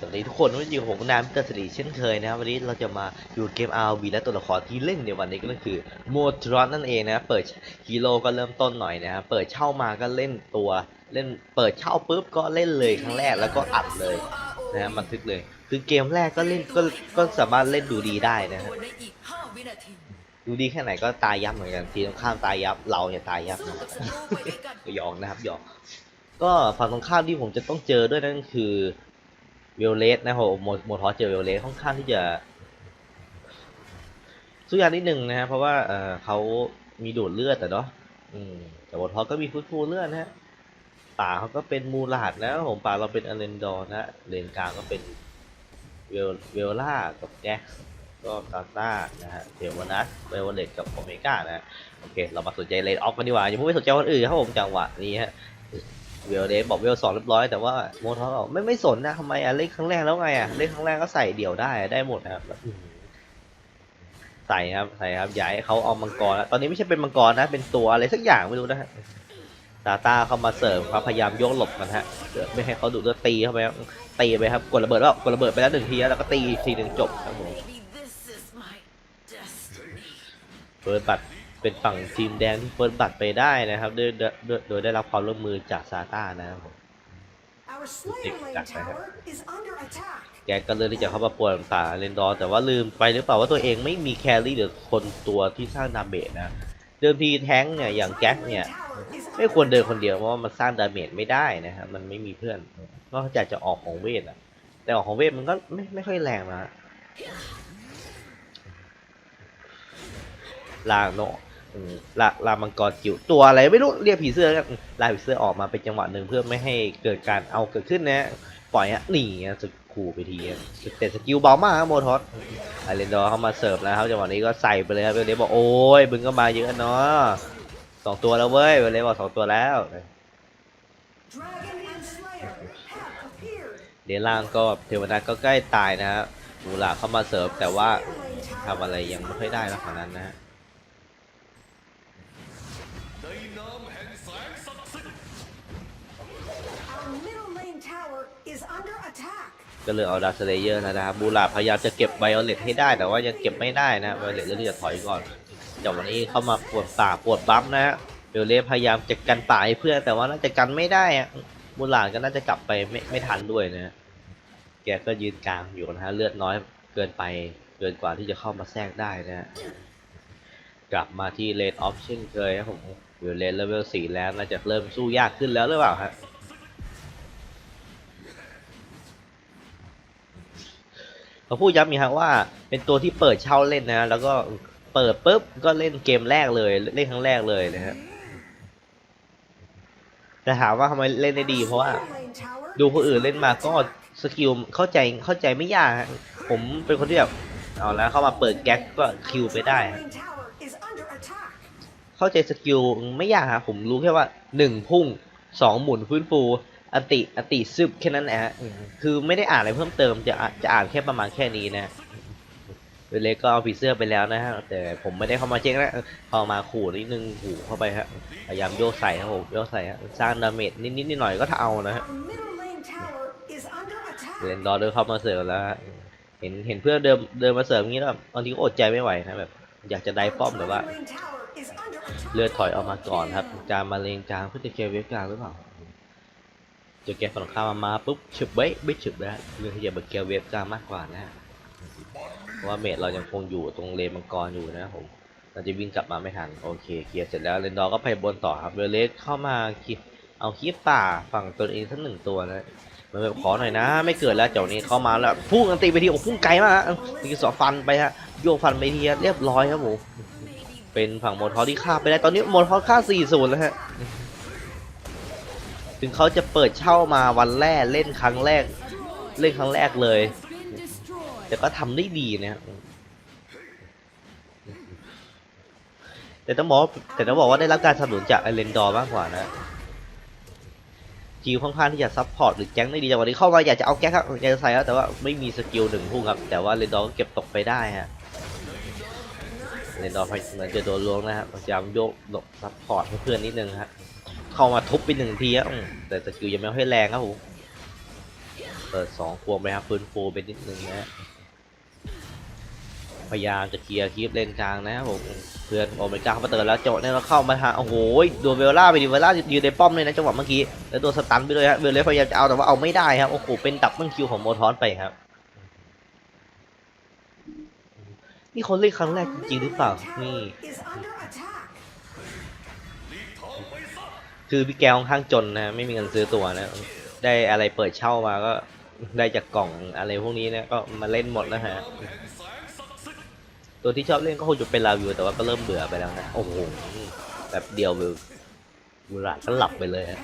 สวัสดีทุกคนวันนี้อยู่กับผมนามเตอร์สตรีเช่นเคยนะครับวันนี้เราจะมาอยู่เกม RV และตัวละครที่เล่นในวันนี้ก็คือโมทรอนนั่นเองนะเปิดฮีโร่ก็เริ่มต้นหน่อยนะครับเปิดเช่ามาก็เล่นตัวเล่นเปิดเช่าปุ๊บก็เล่นเลยครั้งแรกแล้วก็อัดเลยนะฮะบันทึกเลย คือเกมแรกก็เล่นก็ก็สามารถเล่นดูดีได้นะฮะดูดีแค่ไหนก็ตายยับเหมือนกันทีตรงข้ามตายยับเราเนี่ยตายยับนะยกันหยอกนะครับหยอกก็ฝั่งตรงข้ามที่ผมจะต้องเจอด้วยนั่นคือ เวลเลสนะครับโมโมทอสเจอเวลเลสค่อนข้างที่จะสู้ยากนิดหนึ่งนะฮะเพราะว่าเออเขามีดูดเลือดแต่เนาะอืมแต่โมทอสก็มีฟื้นฟูเลือดนะฮะป่าเขาก็เป็นมูลาดนะครับผมป่าเราเป็นอเลนดอร์นะฮะเลนกลางก็เป็นเวลเวลล่ากับแจ็คก็กาซ่านะฮะเทวนัสเวลเลตกับโอเมก้านะฮะโอเค เรามาสนใจเลนออฟกันดีกว่าอย่าเพิ่งไปสนใจคนอื่นครับผมจังหวะนี้ฮะ เวลเดนบอกเวลสองเรียบร้อยแต่ว่าโมทอสบอกไม่ไม่สนนะทำไมอะเล่นครั้งแรกแล้วไงอะเล่นครั้งแรกก็ใส่เดี่ยวได้ได้หมดนะครับแล้วอื้อหือใส่ครับใส่ครับอย่าให้เขาเอามังกรแล้วตอนนี้ไม่ใช่เป็นมังกรนะ เป็นตัวอะไรสักอย่างไม่รู้นะฮะตาตาเข้ามาเสริมครับพยายามโยกหลบมันฮะเพื่อไม่ให้เขาดูดเลือดตีเข้าไปครับตีไปครับกดระเบิดแล้วกดระเบิดไปแล้วหนึ่งทีแล้วก็ตีอีกทีหนึ่งจบครับผม Maybe this is my destiny เฟิร์สบัตร เป็นฝั่งทีมแดงที่เฟิร์สบัตรไปได้นะครับโดยโดยโดยโดยได้รับความร่วมมือจากซาต้านะครับผม Our Slayer Lane Tower is under attack. แกก็เลยที่จะเข้ามาป่วนป่าเลนดอร์แต่ว่าลืมไปหรือเปล่าว่าตัวเองไม่มีแครี่หรือคนตัวที่สร้างดาเมจนะเดิมทีแท้งค์เนี่ยอย่างแก๊กเนี่ยไม่ควรเดินคนเดียวเพราะว่ามันสร้างดาเมจไม่ได้นะครับมันไม่มีเพื่อนนอกจากจะออกของเวทอะแต่ออกของเวทมันก็ไม่ไม่ค่อยแรงนะลางเนาะอืม ลาลามังกรจิ๋วตัวอะไรไม่รู้เรียกผีเสื้อกันลาผีเสื้อออกมาเป็นจังหวะหนึ่งเพื่อไม่ให้เกิดการเอาเกิดขึ้นนะ ปล่อยฮะหนีอะจะขู่ไปทีอะแต่สกิลเบามากครับโมทอสไอเรนดอร์เข้ามาเสิร์ฟแล้วครับจังหวะนี้ก็ใส่ไปเลยครับเบลเดบอกโอ้ยบึงก็มาเยอะเนาะสองตัวแล้วเว้ยเบลเดบอกสองตัวแล้วเดล่างก็เทวดาก็ใกล้ตายนะฮะมูลาเข้ามาเสิร์ฟแต่ว่าทำอะไรยังไม่ค่อยได้แล้วขนาดนั้นนะฮะ ก็เลยเอาดาร์สเลเยอร์นะครับบูลาพยายามจะเก็บไวโอเลตให้ได้แต่ว่ายังเก็บไม่ได้นะไวโอเลตเลือกที่จะถอยก่อนจากวันนี้เข้ามาปวดป่าปวดบัฟนะฮะเบลเลฟพยายามจะกันป่าให้เพื่อนแต่ว่าน่าจะกันไม่ได้อะบูลาก็น่าจะกลับไปไม่ไม่ทันด้วยนะฮะแกก็ยืนกลางอยู่นะฮะเลือดน้อยเกินไปเกินกว่าที่จะเข้ามาแทรกได้นะฮะกลับมาที่เลนออฟเช่นเคยครับผมเบลเลนเลเวลสี่แล้วน่าจะเริ่มสู้ยากขึ้นแล้วหรือเปล่าฮะ เขาพูดย้ำอีกครั้งว่า เป็นตัวที่เปิดเช่าเล่นนะ แล้วก็เปิดปุ๊บก็เล่นเกมแรกเลยเล่นครั้งแรกเลยนะฮะแต่ถามว่าทำไมเล่นได้ดีเพราะว่า ดูคนอื่นเล่นมาก็สกิลเข้าใจเข้าใจไม่ยากผมเป็นคนที่แบบเอาแล้วเข้ามาเปิดแก๊กก็คิวไปได้ เข้าใจสกิลไม่ยากครับผมรู้แค่ว่าหนึ่งพุ่งสองหมุนฟื้นฟู อติอติซึบแค่นั้นแหละฮะคือไม่ได้อ่านอะไรเพิ่มเติมจะอ่านจะอ่านแค่ประมาณแค่นี้นะเวเลก็เอาผีเสื้อไปแล้วนะฮะแต่ผมไม่ได้เข้ามาเช็คนะเข้ามาขู่นิดนึงขู่เข้าไปฮะพยายามโยกใส่ครับผมโยกใส่ฮะสร้างดาเมจนิดนิดนิดหน่อยก็เอานะฮะเรนดอร์เดินเข้ามาเสริมแล้วเห็นเห็นเพื่อนเดินเดินมาเสริมอย่างนี้แล้วบางทีก็อดใจไม่ไหวนะแบบอยากจะได้ป้อมแต่ว่าเลือดถอยออกมาก่อนครับจามมาเลงจางเพื่อจะเคลียร์เวฟกลางหรือเปล่า จอแกฝั่งข้ามมามาปุ๊บฉึบเบ้ไม่ฉึบนะฮะเลือกที่จะมาเคลียร์เวฟกลามากกว่านะฮะเพราะว่าเมดเรายังคงอยู่ตรงเลมังกรอยู่นะผมเราจะวิ่งกลับมาไม่ทันโอเคเคลียร์เสร็จแล้วเรนดอร์ก็ไปบนต่อครับเวเลสเข้ามาคิดเอาคีบป่าฝั่งตัวเองสักหนึ่งตัวนะมันแบบขอหน่อยนะ ไม่เกิดแล้วเจ้านี้เข้ามาแล้วพุ่งอันตีไปทีโอ้พุ่งไกลมากฮะตีสอฟันไปฮะโยกฟันไปทีเรียบร้อยครับผมเป็นฝั่งโมทอที่ฆ่าไปได้ตอนนี้โมทอสฆ่า4-0แล้วฮะ ถึงเขาจะเปิดเช่ามาวันแรกเล่นครั้งแรก เล่นครั้งแรกเลย แต่ก็ทำได้ดีนะฮะแต่ต้องบอกแต่ต้องบอกว่าได้รับการสนับสนุนจากไอเลนดอร์มากกว่านะจิวค่อนข้างที่จะซัพพอร์ตหรือแก๊งได้ดีจังหวะนี้เข้ามาอยากจะเอาแก๊งครับอยากจะใส่แล้วแต่ว่าไม่มีสกิลหนึ่งพุ่งครับ แต่ว่าเลนดอร์ก็เก็บตกไปได้ฮะเลนดอร์พยเหมือนจะโดนล้วงนะครับพยายามโยกหลบซัพพอร์ตเพื่อนนิดนึงฮะ เข้ามาทุบไปหนึ่งทีอะอืมแต่สกิลยังไม่ค่อยแรงครับผมเปิดสองควงไปครับฟื้นฟูไปนิดนึงนะฮะพยายามจะเคลียร์คลิปเลนกลางนะครับผมเพื่อนโอเมก้าเข้ามาเตือนแล้วโจเนี่ยเราเข้ามาทางโอ้โหโดนเวลล่าไปดิเวลล่ายืนในป้อมเลยนะจังหวะเมื่อกี้แล้วโดนสตันไปเลยฮะเวลเลสพยายามจะเอาแต่ว่าเอาไม่ได้ครับโอ้โหเป็นดับเบิลคิวของโมทอนไปครับนี่คนเล่นครั้งแรกจริงหรือเปล่านี่ คือพี่แกค่อนข้างจนนะไม่มีเงินซื้อตัวนะ ได้อะไรเปิดเช่ามาก็ได้จากกล่องอะไรพวกนี้นะก็มาเล่นหมดนะฮะตัวที่ชอบเล่นก็คงจะเป็นลาวิวแต่ว่าก็เริ่มเบื่อไปแล้วนะโอ้โหแบบเดียววิวเวลาก็หลับไปเลยฮะ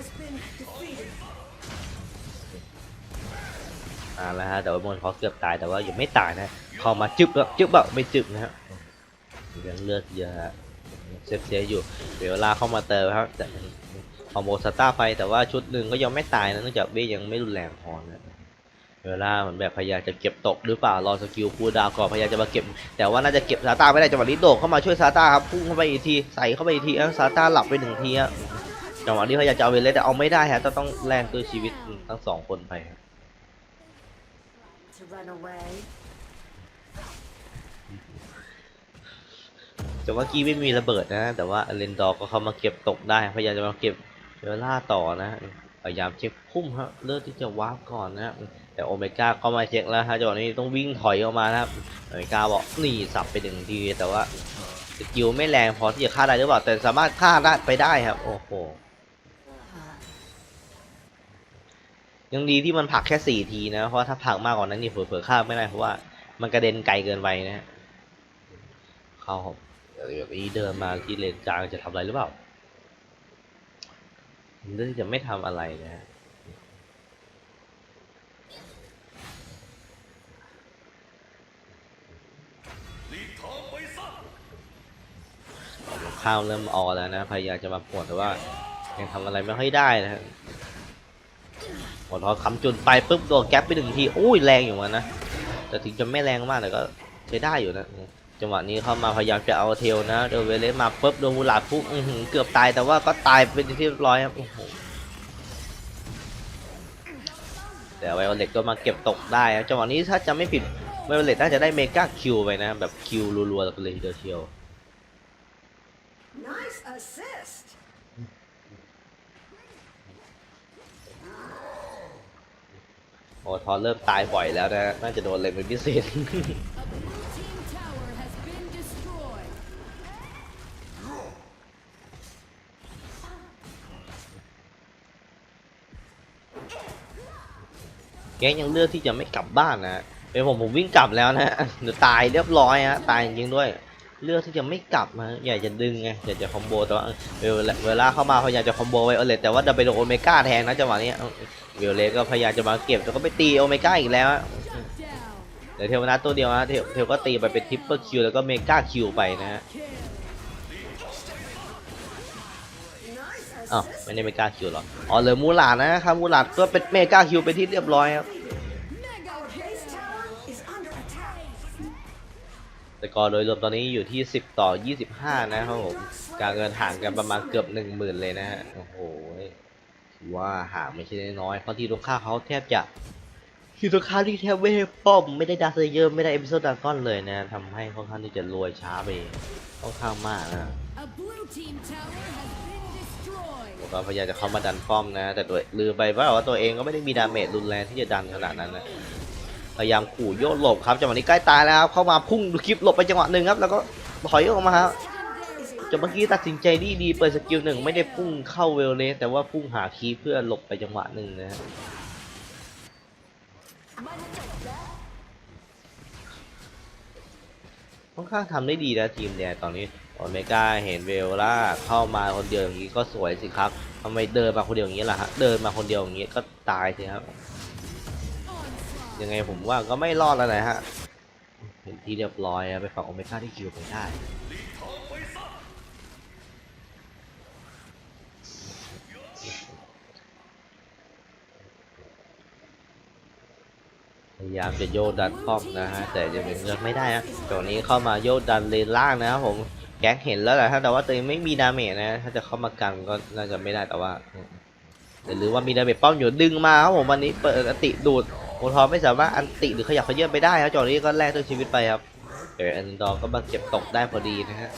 อ่าแล้วฮะแต่ว่ามอนเขาเกือบตายแต่ว่ายังไม่ตายนะพอมาจึ๊บแบบจึ๊บแบบไม่จึ๊บนะฮะยังเลือดเยอะฮะเซฟเซฟอยู่เดี๋ยวเวลาเข้ามาเติมครับแต่ คอมโบสตาร์ไฟแต่ว่าชุดหนึ่งก็ยังไม่ตายนะเนื่องจากเบี้ยยังไม่รุนแรงพอนะเวลาเหมือนแบบพยายามจะเก็บตกหรือเปล่ารอสกิลคูลดาวน์ก่อนพยายามจะมาเก็บ แต่ว่าน่าจะเก็บซาต้าไม่ได้จังหวะนี้โดดเข้ามาช่วยซาต้าครับพุ่งเข้าไปอีกทีใส่เข้าไปอีกทีแล้วซาต้าหลับไปหนึ่งทีฮะจังหวะนี้พยายามจะเอาเวเลสแต่เอาไม่ได้ฮะต้องต้องแลกด้วยชีวิตทั้งสองคนไปครับ To run away. แต่ว่ากี้ไม่มีระเบิดนะ แต่ว่าเลนดอร์ก็เข้ามาเก็บตกได้ พยายามจะมาเก็บ เวล่าต่อนะพยายามเช็คพุ่มครับเลือกที่จะวาร์ปก่อนนะแต่โอเมก้าก็มาเช็คแล้วฮะจังหวะนี้ต้องวิ่งถอยออกมานะครับโอเมก้าบอกนี่สับไปหนึ่งทีแต่ว่าสกิลไม่แรงพอที่จะฆ่าได้หรือเปล่าแต่สามารถฆ่าได้ไปได้ครับ โอ้โหยังดีที่มันผักแค่สี่ทีนะ เพราะถ้าผักมากกว่านั้นนี่เผลอๆฆ่าไม่ได้เพราะว่ามันกระเด็นไกลเกินไปนะเขาเดี๋ยวนี้เดินมาที่เลนกลางจะทำอะไรหรือเปล่า เรื่องจะไม่ทำอะไรนะฮะข้าวเริ่มออแล้วนะ พยายามจะมาปวดแต่ว่า ยังทำอะไรไม่ค่อยได้นะฮะพอทอคำจุนไปปุ๊บโดนแก๊ปไปหนึ่งที อุ้ยแรงอยู่มันนะ แต่ถึงจะไม่แรงมากแต่ก็ใช้ได้อยู่นะ จังหวะนี้เข้ามาพยายามจะเอาเทลนะโดนเวเลสมาปุ๊บโดนมูลาดปุ๊บอื้อหือเกือบตายแต่ว่าก็ตายเป็นที่เรียบร้อยครับโอ้โหแต่ไวโอเลตก็มาเก็บตกได้ครับจังหวะนี้ถ้าจะไม่ผิดไวโอเลตน่าจะได้เมกาคิวไปนะแบบคิวรัวๆเลยทีเดียวเชียว Nice assist. โอ้ทอนเริ่มตายบ่อยแล้วนะน่าจะโดนเลยเป็นพิเศษ แก๊งยังเลือกที่จะไม่กลับบ้านนะเป็นผมผมวิ่งกลับแล้วนะเดี๋ยวตายเรียบร้อยฮะตายจริงด้วย เลือกที่จะไม่กลับมาอยากจะดึงไงอยากจะคอมโบแต่ว่าเวลาเวลาเข้ามาพยายามจะคอมโบไวโอเลตแต่ว่าดันไปโดนโอเมก้าแทงนะจังหวะนี้เวลเลสก็พยายามจะมาเก็บแต่ก็ไปตีโอเมก้าอีกแล้วเดี๋ยวเทวนาตัวเดียวฮะเทวเทวก็ตีไปเป็นทริปเปอร์คิวแล้วก็เมก้าคิวไปนะฮะ อ้าวไม่ได้เมกาคิวหรออ๋อเหลือมูหลาดนะครับมูหลาดก็เป็นเมกาคิวไปที่เรียบร้อยครับแต่กอโดยรวมตอนนี้อยู่ที่ 10 ต่อ 25 นะครับผมการเงินห่างกันประมาณเกือบ 1 0,000 เลยนะฮะโอ้โหถือว่าห่างไม่ใช่น้อยเพราะทีมตรงข้าเขาแทบจะทีมตรงข้าที่แทบไม่ได้ป้อมไม่ได้ดาร์เซเยอร์ไม่ได้เอพิโซดดาก้อนเลยนะทำให้ค่อนข้างที่จะรวยช้าไปค่อนข้างมากนะ ก็พยายามจะเข้ามาดันป้อมนะ แต่ตัวลืมไปว่าตัวเองก็ไม่ได้มีดาเมจรุนแรงที่จะดันขนาดนั้นนะพยายามขู่โยนหลบครับจังหวะนี้ใกล้ตายแล้วครับเข้ามาพุ่งดูคลิปหลบไปจังหวะหนึ่งครับ แล้วก็ถอยออกมาครับ Is จะเมื่อกี้ตัดสินใจดีดีเปิดสกิลหนึ่งไม่ได้พุ่งเข้าเวลเลสแต่ว่าพุ่งหาคีเพื่อหลบไปจังหวะหนึ่งนะฮะค่อนข้างทำได้ดีนะทีมแดนตอนนี้ โอเมก้าเห็นเวลล่าเข้ามาคนเดียวอย่างนี้ก็สวยสิครับทำไมเดินมาคนเดียวอย่างนี้ล่ะฮะเดินมาคนเดียวอย่างนี้ก็ตายสิครับยังไงผมว่าก็ไม่รอดแล้วนะฮะเห็นที่เรียบร้อยไปฝั่งโอเมก้าที่คิวไปได้พยายามจะโยดันป้อมนะฮะแต่ยังเป็นเลือกไม่ได้นะตรงนี้เข้ามาโยดันเลนล่างนะครับผม ก๊กเห็นแล้วแหละฮะแต่ว่าตัวเองไม่มีดาเมจนะ ถ้าจะเข้ามากันก็น่าจะไม่ได้แต่ว่าหรือว่ามีดาเมจป้อมอยู่ดึงมาครับผมวันนี้เปิดอติดูดโอโมทอไม่สามารถอันติหรือขยับเขยื้อนไปได้ครับจังหวะนี้ก็แลกด้วยชีวิตไปครับเอออันดอร์ก็มาเก็บตกได้พอดีนะฮะ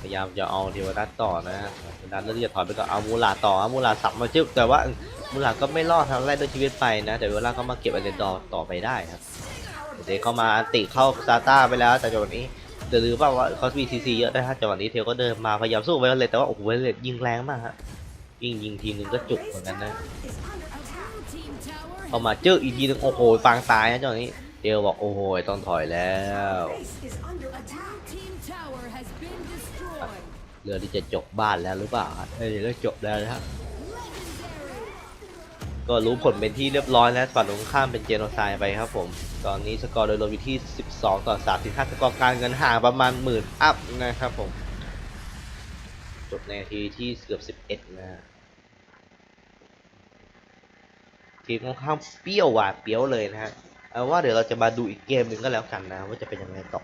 พยายามจะเอาเทวดัตต่อนะฮะเทวดัตเลือกที่จะถอยไปก็เอามูลาต่อเอามูลาสับมาจึ๊บแต่ว่ามูลาก็ไม่รอดทำแรกด้วยชีวิตไปนะแต่เวลาก็มาเก็บอันดอร์ต่อไปได้ครับเดยวเข้ามาอันติเข้าซาต้าไปแล้วแต่จังหวะนี้ เดี๋ยวลืมเปล่าว่าเขามีซีซีเยอะนะฮะจังหวะนี้เทลก็เดินมาพยายามสู้ไวเลยแต่ว่าโอ้โหไวเลยยิงแรงมากฮะยิงยิงทีนึงก็จุกเหมือนกันนะเอามาเจออีกทีนึงโอ้โหฟางตายนะเจ้านี้เดลบอกโอ้โหต้องถอยแล้วเรือที่จะจบบ้านแล้วหรือเปล่าฮะเอ้ยเดี๋ยวก็จบแล้วนะฮะ ก็รู้ผลเป็นที่เรียบร้อยแล้วฝั่งตรงข้ามเป็นเจโนไซด์ไปครับผม ตอนนี้สกอร์โดยรวมอยู่ที่ 12 ต่อ 35 สกอร์การเงินห่างประมาณหมื่นอัพนะครับผม จบในนาทีที่เกือบ 11 นะทีมค่อนข้างเปรี้ยวหวานเปรี้ยวเลยนะฮะเอาว่าเดี๋ยวเราจะมาดูอีกเกมหนึ่งก็แล้วกันนะ ว่าจะเป็นยังไงต่อ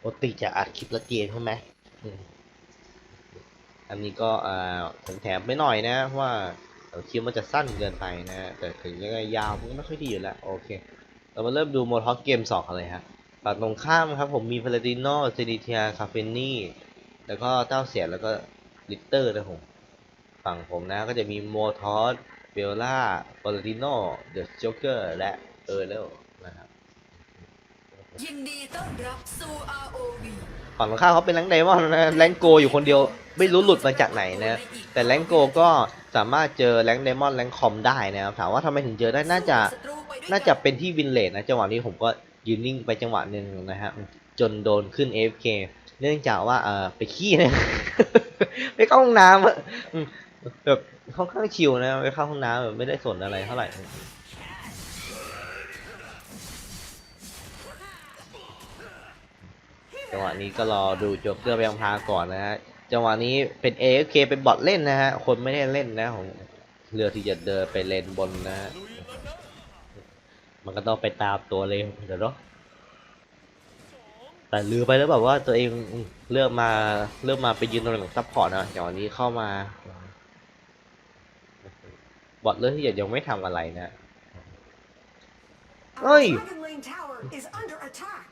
ปกติจะอัดคลิปละเกมใช่ไหมอันนี้ก็อ่าผมแถมไม่หน่อยนะว่า เดี๋ยวคลิปมันจะสั้นเกินไปนะแต่ถึงยังไงยาวมันก็ไม่ค่อยดีอยู่แล้วโอเค เรามาเริ่มดูโมทอสเกมสองกันเลยฮะฝั่งตรงข้ามครับผมมีพาลาดิโนเซนิเทียคาเฟนี่แล้วก็เต้าเสียนแล้วก็ลิตเตอร์นะผมฝั่งผมนะก็จะมีโมทอสเบลล่าพาลาดิโนเดอะจ็อกเกอร์และเออร์เลนะครับยินดีต้อนรับสู่ ROV ฝั่งตรงข้ามเขาเป็นแรงค์ไดมอนด์นะแรงค์โกอยู่คนเดียว ไม่รู้หลุดมาจากไหนนะแต่แรงโกก็สามารถเจอแรงค์ไดมอนด์แรงคอมได้นะครับถามว่าทำไมถึงเจอได้น่าจะน่าจะเป็นที่วินเลดนะจังหวะนี้ผมก็ยืนนิ่งไปจังหวะหนึ่งนะฮะจนโดนขึ้น AFK เนื่องจากว่าเออไปขี้นะไปเข้าห้องน้ำแบบค่อนข้างชิลนะไปเข้าห้องน้ำแบบไม่ได้สนอะไรเท่าไหร่จังหวะนี้ก็รอดูจ๊กเกอร์ไปยังพาก่อนนะฮะ จังหวะนี้เป็น AFK เป็นบอทเล่นนะฮะ คนไม่ได้เล่นนะของเรือที่จะเดินไปเลนบนนะฮะ มันก็ต้องไปตามตัวเลยเดี๋ยวเนาะแต่ลืมไปแล้วแบบว่าตัวเองเลือกมาเลือกมาไปยืนตำแหน่งซัพพอร์ตนะอย่างวันนี้เข้ามาบอทเลือกที่จะยังไม่ทำอะไรนะ Our Oi. Dragon Lane Tower is under attack.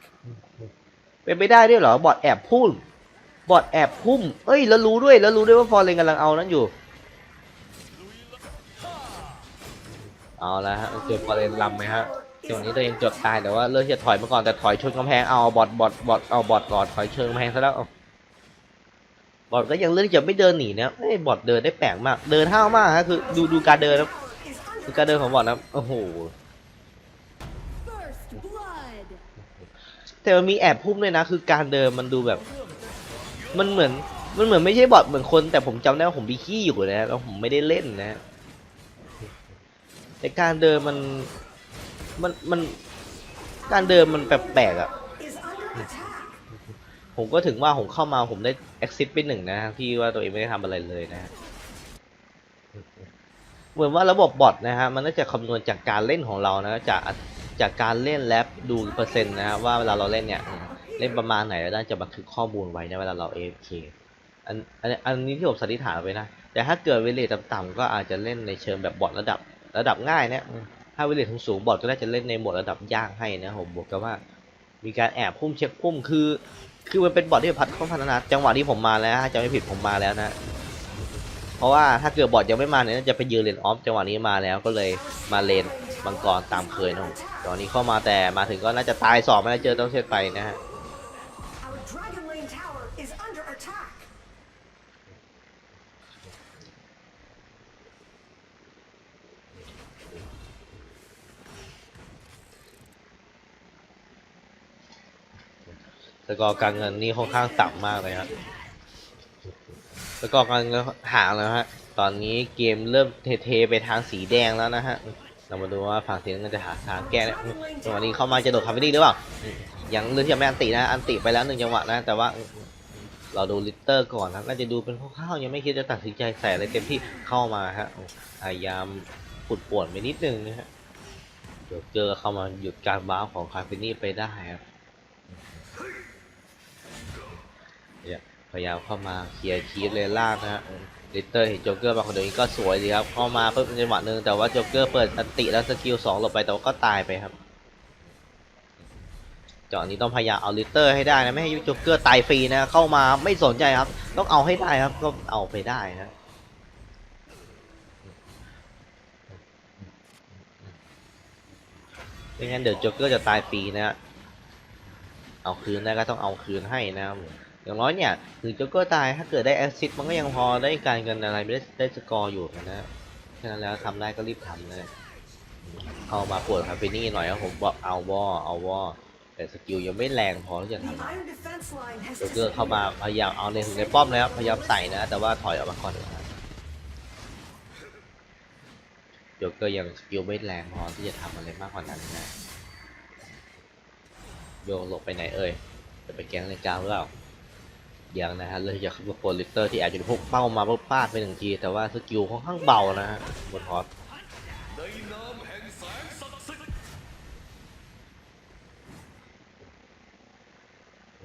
เป็นไปได้ด้วยเหรอบอทแอบพุ่ม บอทแอบพุ่ม เอ้ย แล้วรู้ด้วย แล้วรู้ด้วยว่าฟอร์เรนกำลังเอานั้นอยู่ เอาละฮะเจอฟอร์เรนลำไหมฮะจังหวะนี้ตัวเองจดตายแต่ว่าเลือกที่จะถอยมาก่อนแต่ถอยชนกำแพงเอาบอดบอดบอดเอาบอดก่อนถอยเชิงกำแพงซะแล้วเอาบอดก็ยังเลือกที่จะไม่เดินหนีนะเอ้ยบอดเดินได้แปลกมาก เดินห้าวมากฮะคือดูดูการเดินนะ Is ดู under การเดินของบอดนะโอ้โห First blood. แต่มันมีแอบพุ่มด้วยนะ คือการเดินมันดูแบบ มันเหมือน มันเหมือนไม่ใช่บอดเหมือนคน แต่ผมจำได้ว่าผมมีขี้อยู่นะแล้วผมไม่ได้เล่นนะแต่การเดินมัน มัน มัน การเดินมันแปลกๆอะ ผมก็ถึงว่าผมเข้ามาผมได้ exit ไปหนึ่งนะที่ว่าตัวเองไม่ได้ทำอะไรเลยนะ เหมือนว่าระบบบอทนะฮะมันน่าจะคำนวณจากการเล่นของเรานะ จากจากการเล่นและดูเปอร์เซ็นต์นะฮะว่าเวลาเราเล่นเนี่ย เล่นประมาณไหนแล้วน่าจะบันทึกข้อมูลไว้นะเวลาเรา AFK อันอันอันนี้ที่ผมสันนิษฐานไว้นะ แต่ถ้าเกิดเวเลทต่ำๆก็อาจจะเล่นในเชิงแบบบอทระดับระดับง่ายนะอืมถ้าเวเลทสูงๆบอทก็น่าจะเล่นในโหมดระดับยากให้นะผมบอกกันว่า มีการแอบพุ่มเช็คพุ่มคือ คือมันเป็นบอทที่พัฒเขาพัฒนาจังหวะที่ผมมาแล้วถ้าจะไม่ผิดผมมาแล้วนะ เพราะว่าถ้าเกิดบอทยังไม่มาเนี่ยน่าจะไปยืนเลนออฟจังหวะนี้มาแล้วก็เลยมาเลนมังกรตามเคยนะผมตอนนี้เข้ามาแต่มาถึงก็น่าจะตายสองไม่ได้เจอต้องเช็ดไปนะฮะ Our Dragon Lane Tower is under attack. สกอร์การเงินนี่ค่อนข้างต่ำมากเลยครับสกอร์การเงินห่างแล้วฮะ ตอนนี้เกมเริ่มเทๆไปทางสีแดงแล้วนะฮะ เรามาดูว่าฝั่งสีน้ำเงินจะหาทางแก้เนี่ยจังหวะนี้เข้ามาจะโดดคาร์ฟินี่หรือเปล่า ยังเลือที่จะไม่อันตินะอันติไปแล้วหนึ่งจังหวะนะ แต่ว่าเราดูลิตเตอร์ก่อนครับน่าจะดูเป็นคร่าวๆยังไม่คิดจะตัดสินใจใส่อะไรเต็มที่เข้ามาฮะพยายามปุดป่วนไปนิดนึงนะฮะเดี๋ยวเจอเข้ามาหยุดการบ้าของคาร์ฟินี่ไปได้ครับพยายามเข้ามาเคลียร์คีฟเลยล่างนะฮะลิตเตอร์เห็นโจ๊กเกอร์มาคนเดียวนี้ก็สวยดีครับเข้ามาปุ๊บเป็นจังหวะหนึ่งแต่ว่าโจ๊กเกอร์เปิดอันติแล้วสกิลสองหลบไปแต่ว่าก็ตายไปครับ จาะนี้ต้องพยายามเอาลิเตอร์ให้ได้นะไม่ให้โจ๊กเกอร์ตายฟรีนะเข้ามาไม่สนใจครับ ต้องเอาให้ได้ครับก็เอาไปได้นะไม่งั้นเดี๋ยวจ๊กเกอร์จะตายฟรีนะเอาคืนได้ก็ต้องเอาคืนให้นะครับอย่างน้อยเนี่ยถึงจ๊กเกอร์ตายถ้าเกิดได้แอสซิสมันก็ยังพอได้การเงินอะไรไม่ได้ได้สกอร์อยู่นะฉะนั้นแล้วทำได้ก็รีบทำนะเข้ามาปวดคาเฟนี่หน่อยครับผมบอกเอาวอเอาวอ แต่สกิลยังไม่แรงพอที่จะ The ทำ Iron defense line has โจ๊กเกอร์เข้ามาพยายามเอาในถึงในป้อมนะครับพยายามใส่นะ แต่ว่าถอยออกมาก่อนนะครับโจ๊กเกอร์ยังสกิลไม่แรงพอที่จะทำอะไรมากกว่านั้นนะโยงหลบไปไหนเอ่ยจะไปแก๊งในกลางหรือเปล่ายังนะฮะเลยอยากขับโปรลิเตอร์ที่อาจจะพวกเป้ามาปุ๊บพลาดไปหนึ่งที แต่ว่าสกิลค่อนข้างเบานะฮะบนฮอต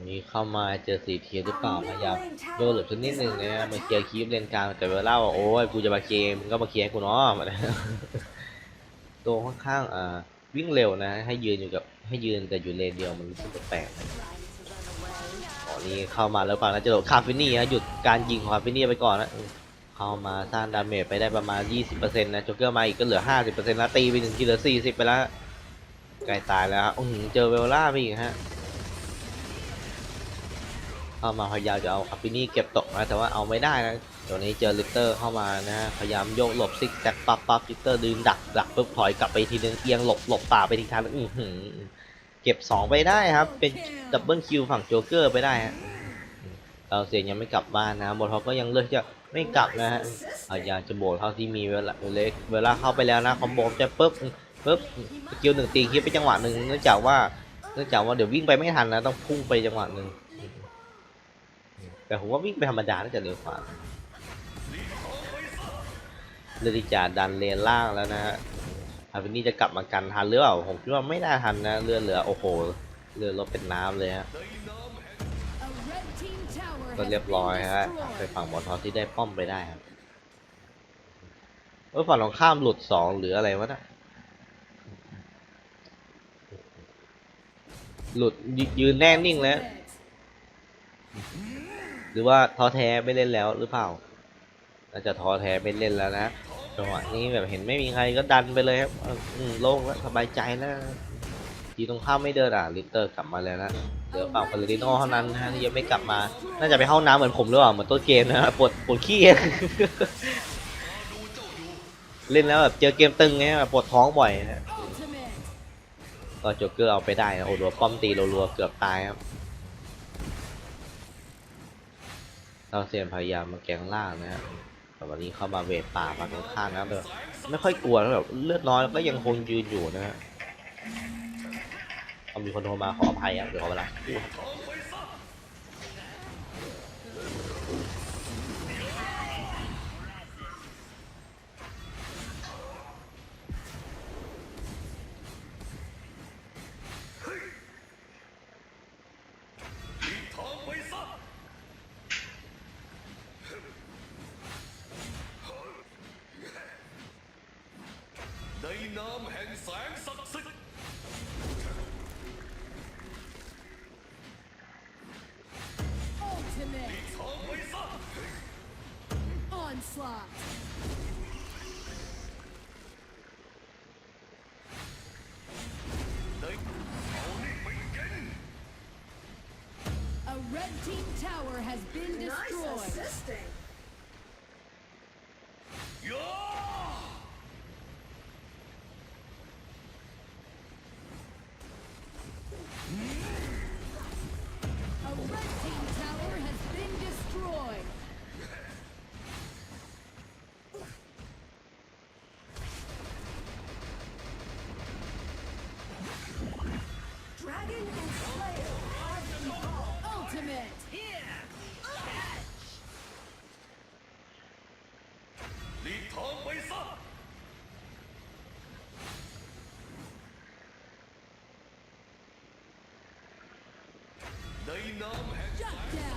นนี้เข้ามาเจอสีเทียหรือเปล่าพยายามโยนหลบสักนิดหนึ่งนะฮะมาเคลียร์คีฟเลนกลางแต่เวลาว่าโอ้ยกูจะมาเกมมึงก็มาเคลียร์ให้กูเนาะมาตัวค่อนข้างอ่าวิ่งเร็วนะ ให้ยืนอยู่กับให้ยืนแต่อยู่เลนเดียวมันรู้สึกแปลกๆนะอ๋อนี่เข้ามาแล้วก่อนนะจะโดดคาฟินี่นะหยุดการยิงของคาฟินี่ไปก่อนนะเข้ามาสร้างดาเมจไปได้ประมาณ 20%นะโจ๊กเกอร์มาอีกก็เหลือ 50%แล้วตีไปถึงทีเหลือ40 ไปแล้วใกล้ตายแล้วฮะอื้อหือเจอเวลล่าไปอีกฮะ เข้ามาพยายามจะเอาคาฟินี่เก็บตกนะแต่ว่าเอาไม่ได้นะเดี๋ยวนี้เจอลิตเตอร์เข้ามานะฮะพยายามโยกหลบซิกแซกปั๊บปั๊บลิตเตอร์ดึงดักดักปุ๊บถอยกลับไปทีนึงเอียงหลบหลบป่าไปทีทางนึงอื้อหือเก็บสองไปได้ครับ เป็นดับเบิลคิวฝั่งโจ๊กเกอร์ไปได้ฮะเราเสียงยังไม่กลับบ้านนะบอลเขาก็ยังเลือกที่จะไม่กลับนะฮะพยายามจะโบกเท่าที่มีเวลาเล็กเวลาเข้าไปแล้วนะคอมโบจะปุ๊บปุ๊บสกิลหนึ่งตีคิดไปจังหวะหนึ่งเนื่องจากว่าเนื่องจากว่าเดี๋ยววิ่งไปไม่ทันนะต้องพุ่งไปจังหวะหนึ่ง แต่ผมว่าวิ่งไปธรรมดาน่าจะเร็วกว่าเลือกที่จะดันเลนล่างแล้วนะฮะอาวินนี่จะกลับมากันทันหรือเปล่า ผมคิดว่าไม่น่าทันนะ เรือเหลือโอ้โห เรือรถเป็นน้ำเลยฮะก็เรียบร้อยฮะ ไปฝั่งบอลทอที่ได้ป้อมไปได้ครับเออฝั่งตรงข้ามหลุดสองหรืออะไรวะนะหลุดยืนแน่นิ่งแล้ว หรือว่าท้อแท้ไม่เล่นแล้วหรือเปล่าน่าจะท้อแท้ไม่เล่นแล้วนะจังหวะนี้แบบเห็นไม่มีใครก็ดันไปเลยครับอืมโล่งแล้วสบายใจแล้วทีตรงข้ามไม่เดินอะลิเตอร์กลับมาแล้วนะเหลือฝั่งฟาริโนเท่านั้นนะที่ยังไม่กลับมา น่าจะไปเข้าน้ำเหมือนผมหรือเปล่าเหมือนต้นเกมนะปวดปวดขี้เล่นแล้วแบบเจอเกมตึงไงแบบปวดท้องบ่อยนะก็โจ๊กเกอร์เอาไปได้นะโอ้โหป้อมตีรัวๆเกือบตายครับ เราเสียนพยายามมาแกงล่างนะฮะแต่วันนี้เข้ามาเวทป่าฝั่งตรงข้างนะแบบไม่ค่อยกลัวนะแบบเลือดน้อยก็ยังคงยืนอยู่นะฮะเอามีคนโทรมาขออภัยครับเดี๋ยวขอเวลา มแห่งแสงศักดิ์สิทธิ์ Ultimate. ทางไว้ซะ Onslaught. ในเอานี่ไปกิน A red team tower has been Nice destroyed. assisting. Shut down.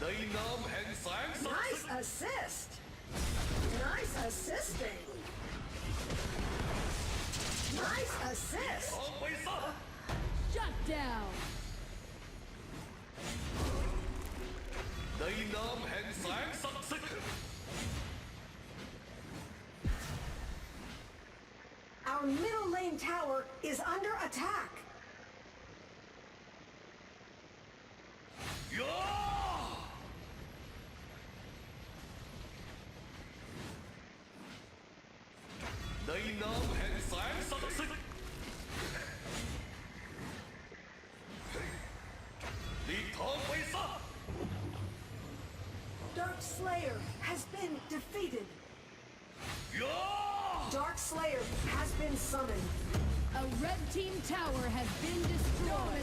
Nice assist! Nice assisting! Nice assist! Shut down! Đây nam sáng sắc Our middle lane tower is under attack! Yeah! tower has been destroyed.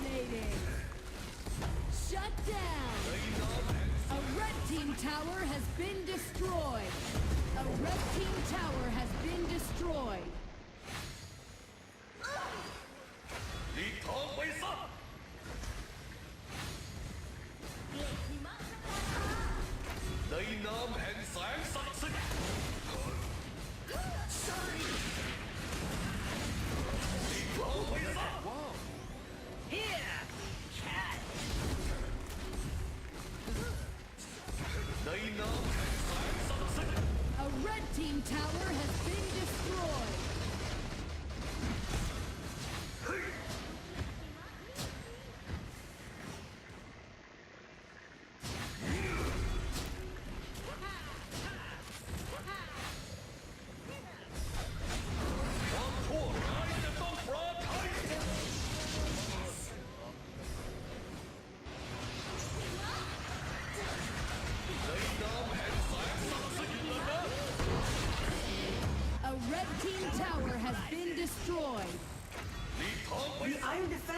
Shut down. A red team tower has been destroyed. A red team tower has been destroyed.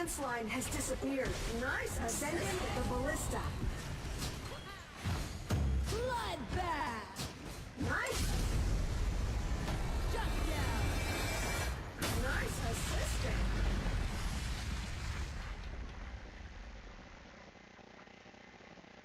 Lance line has disappeared. Nice ascending the ballista.